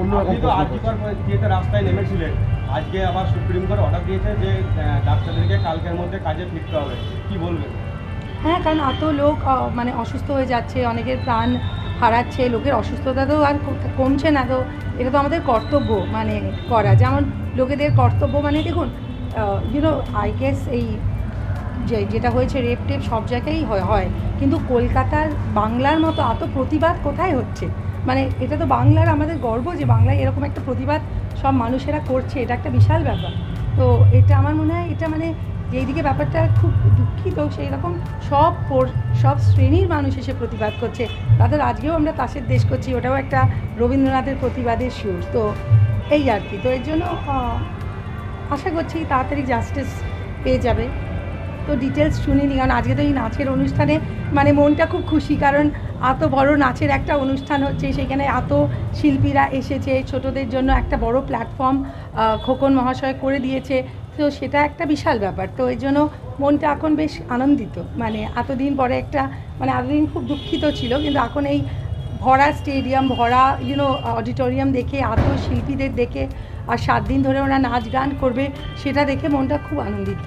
অন্যরকম আপনি তো প্রশ্ন আজকে করছে। যেতে রাস্তায় নেমেছিলেন। আজকে আবার সুপ্রিম কোর্ট অর্ডার দিয়েছে যে ডাক্তারদেরকে কালকের মধ্যে কাজে ফিরতে হবে। কি বলবেন? হ্যাঁ কারণ এত লোক মানে অসুস্থ হয়ে যাচ্ছে অনেকের প্রাণ হারাচ্ছে লোকের অসুস্থতা তো আর কমছে না তো। এটা তো আমাদের কর্তব্য মানে করা। যেমন লোকেদের কর্তব্য মানে দেখুন ইউনো আই গেস এই যে যেটা হয়েছে রেপ টেপ সব জায়গায়ই হয় হয়। কিন্তু কলকাতার বাংলার মতো এত প্রতিবাদ কোথায় হচ্ছে? মানে এটা তো বাংলার আমাদের গর্ব যে বাংলায় এরকম একটা প্রতিবাদ সব মানুষেরা করছে, এটা একটা বিশাল ব্যাপার। তো এটা আমার মনে হয় এটা মানে যেইদিকে ব্যাপারটা খুব দুঃখিত সেই রকম সব সব শ্রেণির মানুষ এসে প্রতিবাদ করছে। তাদের আজকেও আমরা তাসের দেশ করছি, ওটাও একটা রবীন্দ্রনাথের প্রতিবাদের সুর তো এই আর কি, তো এর জন্য আশা করছি তাড়াতাড়ি জাস্টিস পেয়ে যাবে। তো ডিটেলস শুনিনি, কারণ আজকে তো এই নাচের অনুষ্ঠানে মানে মনটা খুব খুশি, কারণ এত বড় নাচের একটা অনুষ্ঠান হচ্ছে, সেখানে এত শিল্পীরা এসেছে, ছোটদের জন্য একটা বড় প্ল্যাটফর্ম খোকন মহাশয় করে দিয়েছে। তো সেটা একটা বিশাল ব্যাপার। তো এই জন্য মনটা এখন বেশ আনন্দিত। মানে এতদিন পরে একটা মানে এতদিন খুব দুঃখিত ছিল, কিন্তু এখন এই ভরা স্টেডিয়াম ভরা ইউনো অডিটোরিয়াম দেখে এত শিল্পীদের দেখে, আর সাত দিন ধরে ওরা নাচ গান করবে, সেটা দেখে মনটা খুব আনন্দিত।